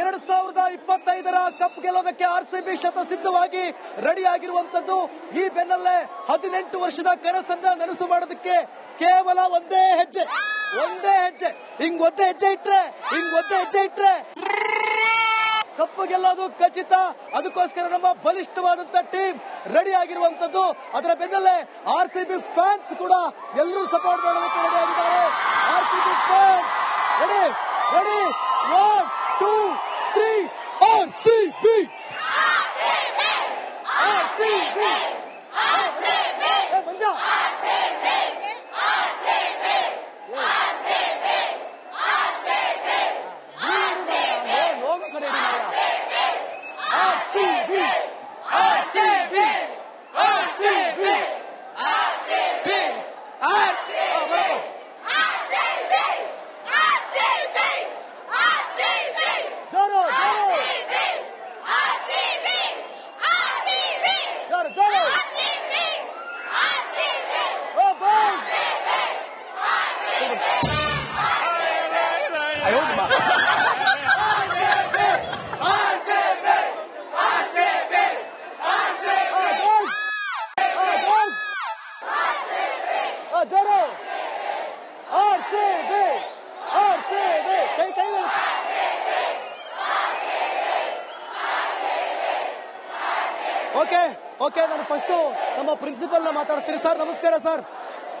ಎರಡ್ ಸಾವಿರದ ಇಪ್ಪತ್ತೈದರ ಕಪ್ ಗೆಲ್ಲೋದಕ್ಕೆ ಆರ್ ಸಿ ಬಿ ಶತ ಸಿದ್ಧವಾಗಿ ರೆಡಿ ಆಗಿರುವಂತದ್ದು ಈ ಬೆನ್ನಲ್ಲೇ ಹದಿನೆಂಟು ವರ್ಷದ ಕನಸನ್ನ ನನಸು ಮಾಡೋದಕ್ಕೆ ಕೇವಲ ಒಂದೇ ಹೆಜ್ಜೆ ಒಂದೇ ಹೆಜ್ಜೆ, ಹಿಂಗ್ ಒಂದೇ ಹೆಜ್ಜೆ ಇಟ್ರೆ, ಹಿಂಗ್ ಒಂದೇ ಹೆಜ್ಜೆ ಇಟ್ರೆ. ಕಪ್ಪು ಗೆಲ್ಲೋದು ಖಚಿತ, ಅದಕ್ಕೋಸ್ಕರ ನಮ್ಮ ಬಲಿಷ್ಠವಾದಂತ ಟೀಮ್ ರೆಡಿ ಆಗಿರುವಂತದ್ದು ಅದರ ಬೆನ್ನಲ್ಲೇ ಆರ್ ಸಿ ಬಿ ಫ್ಯಾನ್ಸ್ ಕೂಡ ಎಲ್ಲರೂ ಸಪೋರ್ಟ್ ಮಾಡೋದಕ್ಕೆ ರೆಡಿ ಆಗಿದ್ದಾರೆ R C B fans, ready ready one two three R C B R C B Manja logo ಕಡೆ R C B R C B R C B ಜೋರು ಜೋರು ಜೋರು ಜೋರು oh boy ಜೋರು R C B R C B ಕೈ ಕೈ okay okay ನಾನು first ನಮ್ಮ ಪ್ರಿನ್ಸಿಪಲ್ನ ಮಾತಾಡ್ತೀನಿ ಸರ್ ನಮಸ್ಕಾರ ಸರ್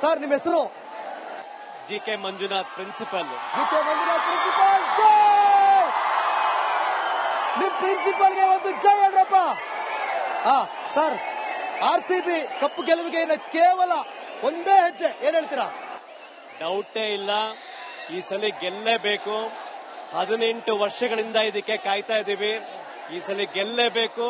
ಸರ್ ನಿಮ್ಮ ಹೆಸರು? G K Manjunath principal G K Manjunath principal ನಿಮ್ ಪ್ರಿನ್ಸಿಪಲ್ಗೆ ಒಂದು ಜೈ ಹೇಳ್ರಪ್ಪ. ಹಾ sir R C B cup ಗೆಲುವಿಗೆ ಕೇವಲ ಒಂದೇ ಹೆಜ್ಜೆ. ಏನ್ ಹೇಳ್ತೀರಾ? ಡೌಟೇ ಇಲ್ಲ. ಈ ಸಲ ಗೆಲ್ಲೇಬೇಕು. ಹದಿನೆಂಟು ವರ್ಷಗಳಿಂದ ಇದಕ್ಕೆ ಕಾಯ್ತಾ ಇದ್ದೀವಿ. ಈ ಸಲ ಗೆಲ್ಲೇಬೇಕು.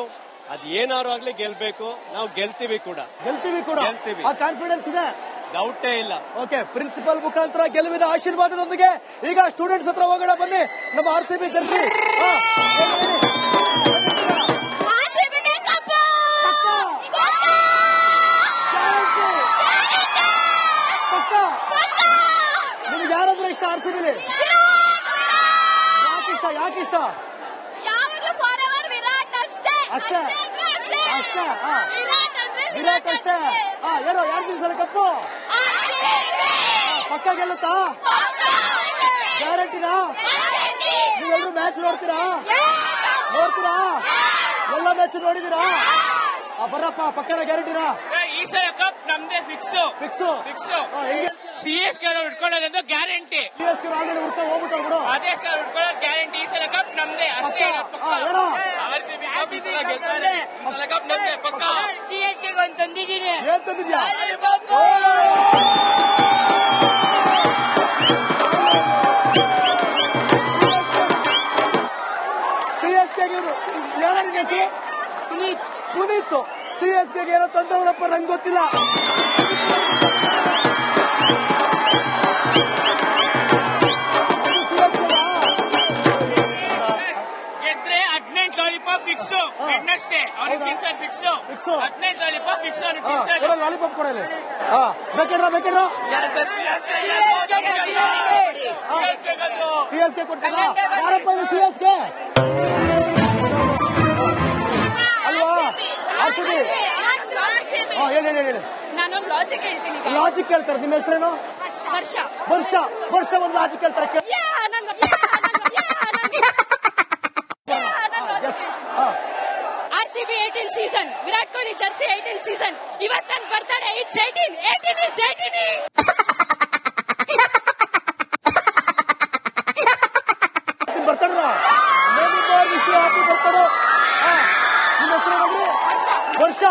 ಅದ್ ಏನಾರು ಆಗ್ಲಿ ಗೆಲ್ಬೇಕು ನಾವು ಗೆಲ್ತೀವಿ ಕೂಡ. ಗೆಲ್ತೀವಿ ಕೂಡ. ಗೆಲ್ತೀವಿ. ಆ ಕಾನ್ಫಿಡೆನ್ಸ್ ಇದೆ? ಡೌಟೇ ಇಲ್ಲ. ಓಕೆ ಪ್ರಿನ್ಸಿಪಲ್ ಮುಖಾಂತರ ಗೆಲುವಿನ ಆಶೀರ್ವಾದದೊಂದಿಗೆ ಈಗ ಸ್ಟೂಡೆಂಟ್ಸ್ ಹತ್ರ ಹೋಗೋಣ ಬನ್ನಿ. ನಮ್ಮ ಆರ್ ಸಿ ಬಿ ಜರ್ಸಿ ಹಾ, ಹೇಳಿ, ಹೇಳಿ. ಪಕ್ಕ ನಿಮ್ಗೆ ಯಾರಂದ್ರೆ ಇಷ್ಟ ಆರ್ ಸಿ ಬಿಲಿ ಯಾಕಿಷ್ಟ ಯಾಕಿಷ್ಟ ಅಷ್ಟೇ ಅಷ್ಟೇ ಹಾ ವಿರಾಟ್ ಅಷ್ಟೇ ಹಾ ಏನೋ ಯಾರು ನಿಲ್ಸಲ್ಲ ಕಪ್ಪು ಪಕ್ಕ ಗೆಲ್ಲುತ್ತಾ ಗ್ಯಾರಂಟಿನಾ ನೀವೆಲ್ಲರೂ ಮ್ಯಾಚ್ ನೋಡ್ತೀರಾ? ನೋಡ್ತೀರಾ? ಎಲ್ಲ ಮ್ಯಾಚ್ ನೋಡಿದೀರಾ? ಬರಪ್ಪ ಪಕ್ಕದ ಪಕ್ಕನ ಗ್ಯಾರಂಟಿರಾ ಸರ್ ಈ ಸಲ ಕಪ್ ನಮ್ದೇ fix fix fix C S K ಇಟ್ಕೊಳ್ಳೋದಂತೂ guarantee C S K already ಹುಡ್ತಾ ಹೋಗ್ಬಿಟ್ಟು ಬಿಡು. ಅದೇ ಸರ್ ಇಟ್ಕೊಳ್ಳೋದು ಗ್ಯಾರಂಟಿ ಈ ಸಲ ಕಪ್ ನಮ್ದೇ ಅಷ್ಟೇ ಸಲ ಸಲ ಕಪ್ ನಮ್ದೇ. ಪಕ್ಕ. ಸಿ ಎಸ್ ಕೆ ಒಂದು ತಂದಿದ್ದೀನಿ. ಏನ್ ತಂದಿದ್ಯಾ? ಸಿ ಎಸ್ ಕೆ ಏನೋ ತಂದವರಪ್ಪ ನಂಗೆ ಗೊತ್ತಿಲ್ಲ. ಗೆದ್ರೆ ಹದಿನೆಂಟು ಲಾಲಿಪಾಪ್ ಫಿಕ್ಸ್ ಹೆಣ್ಣಷ್ಟೇ. ಅವ್ರಿಗೆ ತಿನ್ಸರ್ ಫಿಕ್ಸ್ Fix. ಹದಿನೈದು ಲಾಲಿಪಾಪ್ ಫಿಕ್ಸ್ ಅವ್ರಿಗೆ ತಿನ್ಸರ್ ಲಾಲಿಪಾಪ್ ಕೊಡಲಿ ಹಾ ಬೇಕಿಡ್ರ ಬೇಕಿಡ್ರ ಸಿ ಎಸ್ ಕೆ ಕೊಡ್ತೀರಾ? ಯಾರಪ್ಪ ಇದು ಸಿ ಬಿ ಹಾ ಹೇಳಿ ಹೇಳಿ ಹೇಳಿ. ನಾನೊಂದು ಲಾಜಿಕ್ ಹೇಳ್ತೀನಿ ಲಾಜಿಕ್ ಕೇಳ್ತಾರೆ ನಿಮ್ಮ ಹೆಸರೇನು? ವರ್ಷ. ವರ್ಷ. ವರ್ಷ. ಒಂದು ಲಾಜಿಕ್ ಹೇಳ್ತಾರೆ. R C B eighteen season Virat Kohli jersey eighteen season ಇವತ್ತು ನನ್ ಬರ್ತಾನೆ it's eighteen eighteen is eighteen ನಿಮ್ಮ ಬರ್ತಾಡ್ರ ವಿಶ್ವ ಹ್ಯಾಪಿ ಬರ್ತಾಡು ನಿಮ್ಮ ಹೆಸರು ಏನಂದ್ರಿ? ವರ್ಷ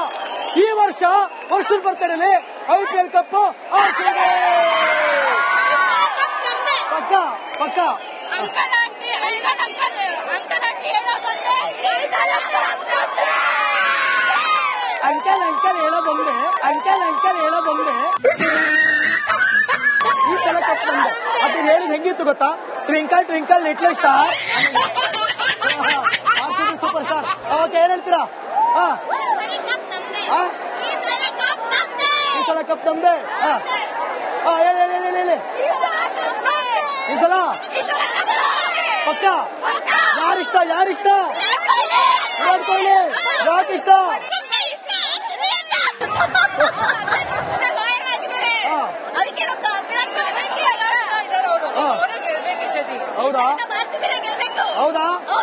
ಈ ವರ್ಷ ವರ್ಷದ ಬರ್ತಡೇಲಿ ಐ ಪಿ ಎಲ್ ಕಪ್ ಪಕ್ಕ ಪಕ್ಕ uncle aunty uncle uncle uncle aunty ಹೇಳೋದೊಂದೇ ಈ ಸಲ cup ನಮ್ದೇ. ಅಂಕಲ್ ಅಂಕಲ್ ಹೇಳೋದೊಂದೇ ಅಂಕಲ್ ಅಂಕಲ್ ಹೇಳೋದೊಂದೇ ಈ ಸಲ ಕಪ್ ಅದು ಹೇಳಿದ್ ಹೆಂಗಿತ್ತು ಗೊತ್ತಾ? Twinkle twinkle little star. Super star. Okay ಏನ್ ಹೇಳ್ತೀರಾ? ಹಾ ಈ ಸಲ ಕಪ್ ನಮ್ದೆ. ಹಾ ಹಾ ಹೇಳಿ ಹೇಳಿ ಈ ಸಲ? ಪಕ್ಕ? ಯಾರಿಷ್ಟ ಯಾರಿಷ್ಟ? ವಿರಾಟ್ ಕೊಹ್ಲಿ ಯಾಕೆ ಇಷ್ಟ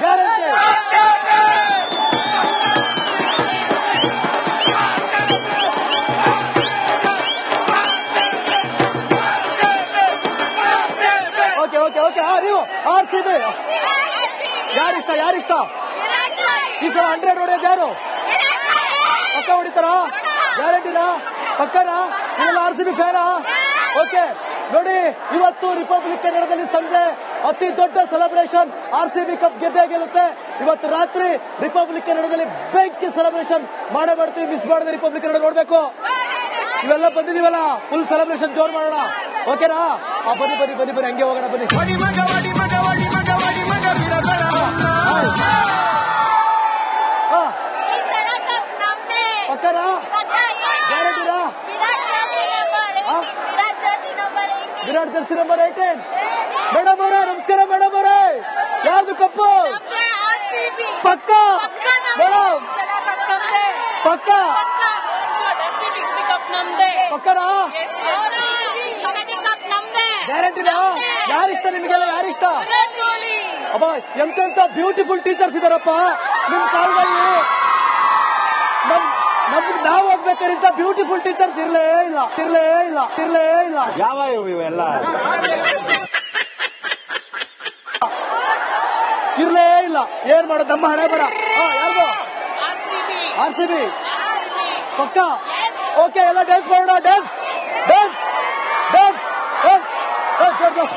भारत का ओके ओके ओके आ रही हो आर सी में यार इष्ट यार इष्ट ಈ ಸಲ ಹಂಡ್ರೆಡ್ ಹೊಡೆಯೋದು ಯಾರು ಪಕ್ಕ ಹೊಡಿತಾರಾ ಗ್ಯಾರಂಟಿನಾ ಪಕ್ಕನಾ ಆರ್ ಸಿ ಬಿ ಫ್ಯಾನಾ ಓಕೆ ನೋಡಿ ಇವತ್ತು ರಿಪಬ್ಲಿಕ್ ಕನ್ನಡದಲ್ಲಿ ಸಂಜೆ ಅತಿ ದೊಡ್ಡ celebration R C B cup ಗೆದ್ದೇ ಗೆಲ್ಲುತ್ತೆ. ಇವತ್ತು ರಾತ್ರಿ ರಿಪಬ್ಲಿಕ್ ಕನ್ನಡದಲ್ಲಿ ಬೆಂಕಿ ಸೆಲೆಬ್ರೇಷನ್ ಮಾಡೇ ಮಾಡ್ತೀವಿ ಮಿಸ್ ಮಾಡದೆ ರಿಪಬ್ಲಿಕ್ ಕನ್ನಡ ನೋಡ್ಬೇಕು. ಇವೆಲ್ಲ ಬಂದಿದೀವಲ್ಲ ಫುಲ್ ಸೆಲೆಬ್ರೇಷನ್ ಜೋರ್ ಮಾಡೋಣ. ಓಕೆನಾ ಆ, ಬನ್ನಿ ಬನ್ನಿ ಬನ್ನಿ ಬನ್ನಿ ಹಂಗೆ ಹೋಗೋಣ ಬನ್ನಿ. ಪಕ್ಕನಾ? Virat jersey number eighteen madam ಅವರೇ ನಮಸ್ಕಾರ ಮೇಡಮ್ ಅವರೇ ಯಾರ್ದು ಕಪ್ಪು? ಪಕ್ಕ. ಮೇಡಮ್ ಸಲ ಕಪ್ ನಮ್ದೇ. ಪಕ್ಕ. ಕಪ್ ನಮ್ದೇ. ಪಕ್ಕನಾ? ಕಬಡ್ಡಿ ಕಪ್ ನಮ್ದೇ. ಗ್ಯಾರಂಟಿನಾ ಯಾರಿಷ್ಟ ನಿಮ್ಗೆಲ್ಲ? ಯಾರಿಷ್ಟ ಅಬ್ಬ ಎಂತೆಂತ ಬ್ಯೂಟಿಫುಲ್ ಟೀಚರ್ಸ್ ಇದಾರಪ್ಪ. ನಿಮ್ ಕಾಲದಲ್ಲಿ ನಮ್ ನಮ್ಗೆ ನಾವು ಓದ್ಬೇಕಾದ್ರೆ ಬ್ಯೂಟಿಫುಲ್ ಟೀಚರ್ಸ್ ಇರ್ಲೇ ಇಲ್ಲ ಇರ್ಲೇ ಇಲ್ಲ ಇರ್ಲೇ ಇಲ್ಲ. ಯಾವ ಇವೆಲ್ಲ? ಇರ್ಲೇ ಇಲ್ಲ. ಏನ್ ಮಾಡೋದು? ನಮ್ಮ ಹಣೆ ಬರ ಯಾರ್ದು ಆರ್ ಸಿ ಬಿ ಪಕ್ಕ? ಓಕೆ ಎಲ್ಲ ಡ್ಯಾನ್ಸ್ ಮಾಡೋಣ. ಡ್ಯಾನ್ಸ್ ಡ್ಯಾನ್ಸ್ ಡ್ಯಾನ್ಸ್ ಡ್ಯಾನ್ಸ್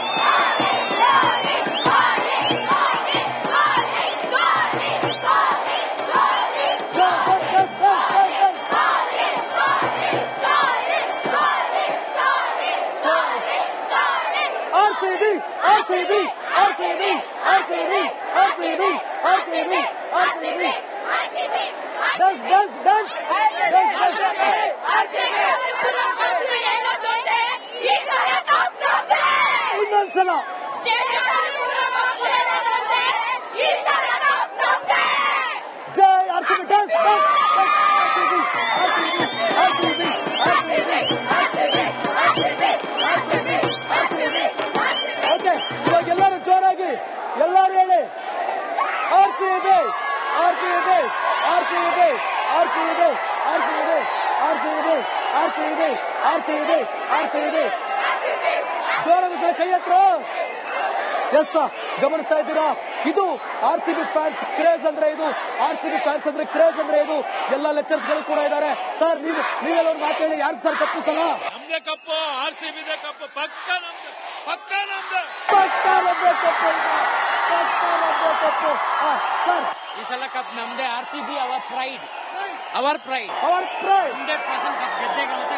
ಎಲ್ಲರೂ ಜೋರಾಗಿ ಎಲ್ಲರೂ ಹೇಳಿ R C B R C B R C B R C B R C B R C B R C B R C B R C B ಜೋರಾಗಿ sir ಕೈ ಹತ್ರ S ಗಮನಿಸ್ತಾ ಇದ್ದೀರಾ? ಇದು R C B fans craze ಅಂದ್ರೆ ಇದು. R C B fans ಅಂದ್ರೆ craze ಅಂದ್ರೆ ಇದು. ಎಲ್ಲ ಲೆಕ್ಚರ್ಸ್ಗಳು ಕೂಡ ಇದ್ದಾರೆ ಸರ್ ನೀವು ನೀವೆಲ್ಲ ಒಂದು ಮಾತು ಹೇಳಿ. ಯಾರು ಸರ್ ಕಪ್ಪು ಸಲ? ನಮ್ದೇ cup R C B cup. ಪಕ್ಕ ನಮ್ದು ಪಕ್ಕ ನಮ್ದು. ಪಕ್ಕ ನಮ್ದೇ ಕಪ್ಪು. ಪಕ್ಕ ನಮ್ದೇ ಕಪ್ಪು. ಸರ್. ಈ ಸಲ ಕಪ್ ನಮ್ದೇ R C B our pride our pride our pride hundred percent cup. ಗೆದ್ದೆ ಗೆಲ್ಲುತ್ತೆ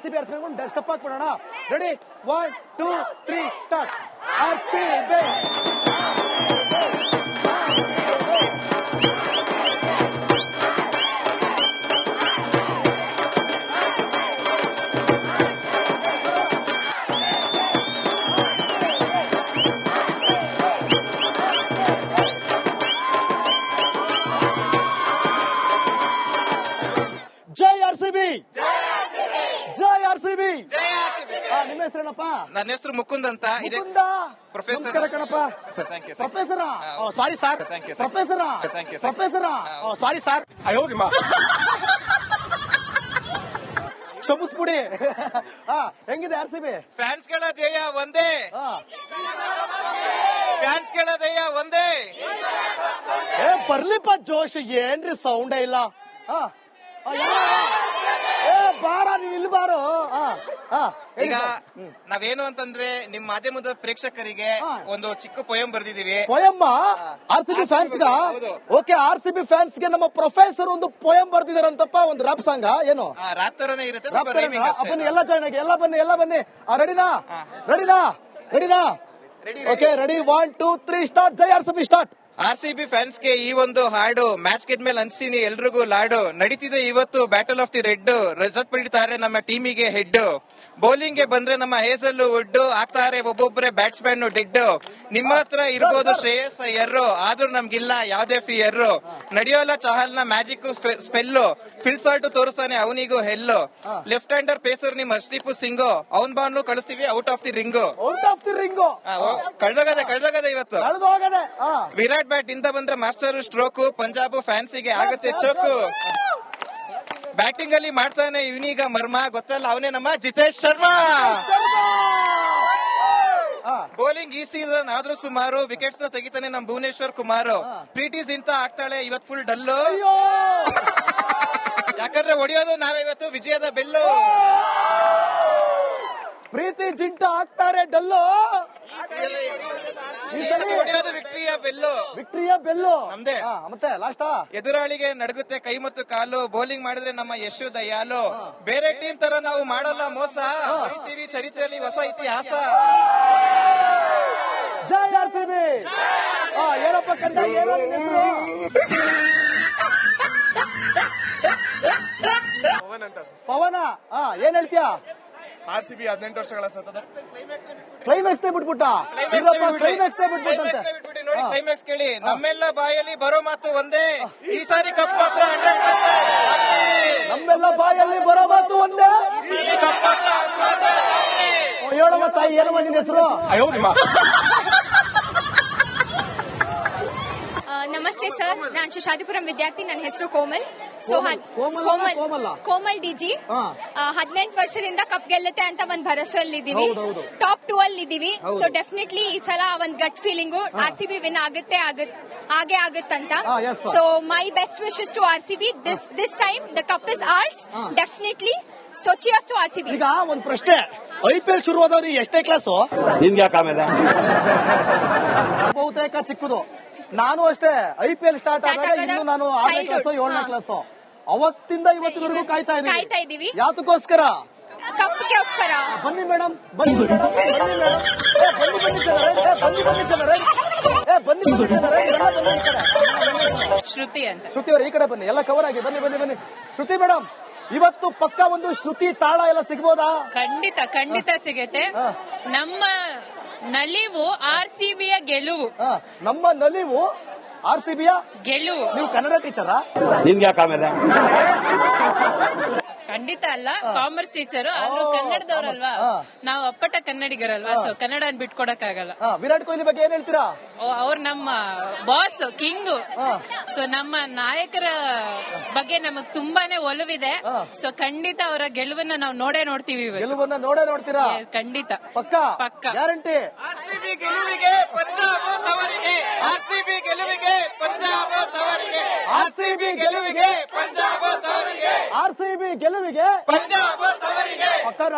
R C B R C B ಹಾಕ್ಬಿಡೋಣ. Ready one two three start R C B. ನನ್ನ ಹೆಸರು ಮುಕುಂದ್ ಅಂತ ಇದೆ. ಮುಕುಂದ. ನಮಸ್ಕಾರ ಕಣಪ್ಪ. Sir thank you professor sorry sir Thank you, thank you. Professor Thank you, thank you. Professor sorry sir ಹೋಗಿಮ್ಮ ಕ್ಷಮಿಸ್ಬಿಡಿ ಹಾ ಹೆಂಗಿದೆ R C B? ಫ್ಯಾನ್ಸ್ಗಳ ಧ್ಯೇಯ ಒಂದೇ. ಫ್ಯಾನ್ಸ್ಗಳ ಧ್ಯೇಯ ಒಂದೇ. ಏ ಬರ್ಲಿಪ್ಪ ಜೋಶ್ ಏನ್ರಿ ಸೌಂಡೇ ಇಲ್ಲ? ಹಾ. ಬಾರ ಇಲ್ಲಿ ಬಾರೋ. ಈಗ. ನಾವೇನು ಅಂತಂದ್ರೆ ನಿಮ್ ಮಾಧ್ಯಮದ ಪ್ರೇಕ್ಷಕರಿಗೆ ಒಂದು ಚಿಕ್ಕ ಪೊಯಂ ಬರ್ದಿದೀವಿ ಪೊಯಮ್ಮ? R C B fans. Okay R C B ಫ್ಯಾನ್ಸ್ಗೆ ನಮ್ಮ ಪ್ರೊಫೆಸರ್ ಒಂದು ಪೊಯಂ ಬರ್ದಿದಾರಂತಪ್ಪ ಒಂದು ರಾಪ್ ಸಾಂಗ್ ಏನು? ರಾಪ್ ತರನೇ ಇರುತ್ತೆ. ಬನ್ನಿ ಎಲ್ಲ ಜಾಯ್ನ್ ಆಗಿ ಎಲ್ಲ ಬನ್ನಿ ಎಲ್ಲ ಬನ್ನಿ. ರೆಡಿನಾ ರೆಡಿನಾ ರೆಡಿನಾ okay ready one two three start ಜೈ R C B start R C B ಫ್ಯಾನ್ಸ್ಗೆ ಈ ಒಂದು ಹಾಡು ಮ್ಯಾಚ್ ಗೆಟ್ ಮೇಲೆ ಅನ್ಸಿನಿ ಎಲ್ರಿಗೂ ಲಾಡು. ನಡೀತಿದೆ ಇವತ್ತು battle of the red Rajat ಪಡಿತಾರೆ ನಮ್ಮ ಟೀಮಿಗೆ ಹೆಡ್ ಬೌಲಿಂಗ್ಗೆ ಬಂದ್ರೆ ನಮ್ಮ ಹೇಸಲ್ ವುಡ್ ಆಗ್ತಾರೆ ಒಬ್ಬೊಬ್ಬರೇ ಬ್ಯಾಟ್ಸ್ಮನ್ ಡೆಡ್ ನಿಮ್ಮ ಹತ್ರ ಇರ್ಬೋದು ಶ್ರೇಯಸ್ ಅಯ್ಯರ್ ಆದ್ರೂ ನಮ್ಗಿಲ್ಲ ಯಾವ್ದೇ ಫಿಯರ್ ನಡೆಯೋಲ್ಲ ಚಹಲ್ನ ಮ್ಯಾಜಿಕ್ ಸ್ಪೆಲ್ ಫಿಲ್ ಸಾಲ್ಟ್ ತೋರಿಸ್ತಾನೆ ಅವನಿಗೂ ಹೆಲ್ಲು ಲೆಫ್ಟ್ ಹ್ಯಾಂಡರ್ ಪೇಸರ್ ನಿಮ್ ಹರ್ಷದೀಪ್ ಸಿಂಗ್. ಅವನ್ ಬಾನ್ಲು ಕಳಿಸ್ತೀವಿ out of the ring out of the ring ಕಳ್ದೋಗದೆ ಕಳ್ದೋಗದೆ ಇವತ್ತು. ವಿರಾಟ್ ಬ್ಯಾಟ್ ಇಂದ ಬಂದ್ರೆ ಮಾಸ್ಟರ್ ಸ್ಟ್ರೋಕ್ ಪಂಜಾಬ್ ಫ್ಯಾನ್ಸಿಗೆ ಆಗುತ್ತೆ ಚೋಕು. ಬ್ಯಾಟಿಂಗ್ ಅಲ್ಲಿ ಮಾಡ್ತಾನೆ ಇವನೀಗ ಮರ್ಮ ಗೊತ್ತಲ್ಲ ಅವನೇ ನಮ್ಮ ಜಿತೇಶ್ ಶರ್ಮಾ. ಬೌಲಿಂಗ್ ಈ ಸೀಸನ್ ಆದ್ರೂ ಸುಮಾರು ವಿಕೆಟ್ಸ್ನ ತೆಗಿತಾನೆ ನಮ್ ಭುವನೇಶ್ವರ್ ಕುಮಾರ್. ಪ್ರೀತಿ ಇಂತ ಆಗ್ತಾಳೆ ಇವತ್ ಫುಲ್ ಡಲ್ಲು ಅಯ್ಯೋ! ಯಾಕಂದ್ರೆ ಹೊಡಿಯೋದು ನಾವೇ ಇವತ್ತು ವಿಜಯದ ಬೆಲ್ಲು. ಪ್ರೀತಿ ಜಿಂಟ ಆಗ್ತಾರೆ ಡಲ್ಲು ವಿಕ್ಟರಿಯ ಬೆಲ್ಲು. ವಿಕ್ಟ್ರಿಯ ಬೆಲ್ಲು. ನಮ್ದೇ. ಮತ್ತೆ ಲಾಸ್ಟಾ ಎದುರಾಳಿಗೆ ನಡಗುತ್ತೆ ಕೈ ಮತ್ತು ಕಾಲು. ಬೌಲಿಂಗ್ ಮಾಡಿದ್ರೆ ನಮ್ಮ ಯಶು ದಯಾಲು. ಬೇರೆ ಟೀಮ್ ತರ ನಾವು ಮಾಡಲ್ಲ ಮೋಸ. ಬರೀತೀವಿ ಚರಿತ್ರೆಯಲ್ಲಿ ಹೊಸ ಇತಿಹಾಸ. ಜೈ ಆರ್ ಸಿ ಬಿ. ಏನಪ್ಪ ಕಂದ ಏನೋ ನಿನ್ ಹೆಸರು? ಪವನ? ಹಾ ಏನ್ ಹೇಳ್ತೀಯ? ಆರ್ ಸಿ ಬಿ ಹದಿನೆಂಟು ವರ್ಷಗಳ ಸತತ ಕ್ಲೈಮ್ಯಾಕ್ಸ್ ಬಿಟ್ಬಿಟ್ಟ? ಕ್ಲೈಮ್ಯಾಕ್ಸ್ ಬಿಟ್ಬಿಟ್ಟಂತೆ. ಕ್ಲೈಮ್ಯಾಕ್ಸ್ ಕೇಳಿ. ನಮ್ಮೆಲ್ಲ ಬಾಯಲ್ಲಿ ಬರೋ ಮಾತು ಒಂದೇ. ಈ ಸಾರಿ ಕಪ್ ಮಾತ್ರ ಹಂಡ್ರೆಡ್ ನಮ್ಮೆಲ್ಲ ಬಾಯಲ್ಲಿ ಬರೋ ಮಾತು ಒಂದೇ. ಕಪ್ ಮಾತ್ರ ತಾಯಿ ಏನು ಬಂದಿದ್ದ ಹೆಸರು? ನಮಸ್ತೆ ಸರ್. ನಾನು ಶಶಾದಿಪುರಂ ವಿದ್ಯಾರ್ಥಿ. ನನ್ನ ಹೆಸರು ಕೋಮಲ್. ಸೊ ಕೋಮಲ್. ಕೋಮಲ್ ಕೋಮಲ್ ಡಿಜಿ. ಹದಿನೆಂಟು ವರ್ಷದಿಂದ ಕಪ್ ಗೆಲ್ಲುತ್ತೆ ಅಂತ ಒಂದ್ ಹೌದು, ಹೌದು. ಟಾಪ್ ಟೂ ಅಲ್ಲಿ ಇದೀವಿ. ಹೌದು. ಸೊ ಡೆಫಿನೆಟ್ಲಿ ಈ ಸಲ ಒಂದ್ gut feeling R C B win ಆಗುತ್ತೆ ಆಗತ್- ಹಾಗೆ ಆಗುತ್ತಂತ. So my best wishes to R C B this this time the cup is ours definitely so cheers to R C B ಈಗ ಒಂದ್ ಪ್ರಶ್ನೆ. ಐ ಪಿ ಎಲ್ ಶುರುವಾದವ್ರು ಎಷ್ಟೇ class ನಿನ್ಗೆ ಯಾಕೆ ಆಮೇಲೆ? ಬಹುತೇಕ ಚಿಕ್ಕದು. ನಾನು ಅಷ್ಟೇ. ಐ ಪಿ ಎಲ್ ಸ್ಟಾರ್ಟ್ ಆದಾಗ ಇನ್ನು ನಾನು ಆರನೇ ಕ್ಲಾಸ್ ಏಳನೇ. ಕ್ಲಾಸು ಅವತ್ತಿಂದ ಇವತ್ತಿನವರೆಗೂ ಕಾಯ್ತಾ ಇದ್ದೀವಿ. ಯಾತಕ್ಕೋಸ್ಕರ? ಕಪ್ಗೋಸ್ಕರ ಬನ್ನಿ ಮೇಡಮ್ ಬನ್ನಿ ಮೇಡಮ್ ಬನ್ನಿ ಬನ್ನಿ ಶ್ರುತಿ ಅಂತ. ಶ್ರುತಿ ಅವರು ಈ ಕಡೆ ಬನ್ನಿ ಎಲ್ಲ ಕವರ್ ಆಗಿ ಬನ್ನಿ ಬನ್ನಿ ಬನ್ನಿ. ಶ್ರುತಿ ಮೇಡಮ್ ಇವತ್ತು ಪಕ್ಕ ಒಂದು ಶ್ರುತಿ ತಾಳ ಎಲ್ಲ ಸಿಗ್ಬೋದಾ? ಖಂಡಿತ ಖಂಡಿತ ಸಿಗುತ್ತೆ. ನಮ್ಮ ನಲಿವು ಆರ್ ಸಿ ಬಿಯ ಗೆಲುವು. ನಮ್ಮ ನಲಿವು ಆರ್ ಸಿ ಬಿಯ? ಗೆಲುವು ನೀವು ಕನ್ನಡ ಟೀಚರಾ? ನಿನ್ಗೆ ಯಾಕೆ ಆಮೇಲೆ? ಖಂಡಿತ ಅಲ್ಲ. ಕಾಮರ್ಸ್ ಟೀಚರ್ ಆದ್ರೂ ಕನ್ನಡದವರಲ್ವಾ? ನಾವು ಅಪ್ಪಟ ಕನ್ನಡಿಗರಲ್ವಾ? ಸೊ ಕನ್ನಡ ಬಿಟ್ಕೊಡಕ್ ಆಗಲ್ಲ ವಿರಾಟ್ ಕೊಹ್ಲಿ ಬಗ್ಗೆ ಏನ್ ಹೇಳ್ತೀರಾ? ಅವ್ರು ನಮ್ಮ ಬಾಸ್ ಕಿಂಗ್. ಸೊ ನಮ್ಮ ನಾಯಕರ ಬಗ್ಗೆ ನಮಗ್ ತುಂಬಾನೇ ಒಲವಿದೆ. ಸೊ ಖಂಡಿತ ಅವರ ಗೆಲುವನ್ನ ನಾವು ನೋಡೇ ನೋಡ್ತೀವಿ ಗೆಲುವನ್ನ ನೋಡೇ ನೋಡ್ತೀರಾ? ಖಂಡಿತ. ಪಕ್ಕ? ಪಕ್ಕ. ಗ್ಯಾರಂಟಿ? ಆರ್ ಸಿ ಬಿ ಗೆಲುವಿಗೆ ಪಂಜಾಬ್ ತವರಿಗೆ. ಆರ್ ಸಿ ಬಿ ಗೆಲುವಿಗೆ ಪಂಜಾಬ್ ತವರಿಗೆ. ಆರ್ಸಿಬಿ ಗೆಲುವಿಗೆ ಪಂಜಾಬ್ ತವರಿಗೆ. ಆರ್ ಸಿ ಬಿ ಗೆಲುವಿಗೆ ಪಂಜಾಬ್ ತವರಿಗೆ ಪಕ್ಕರ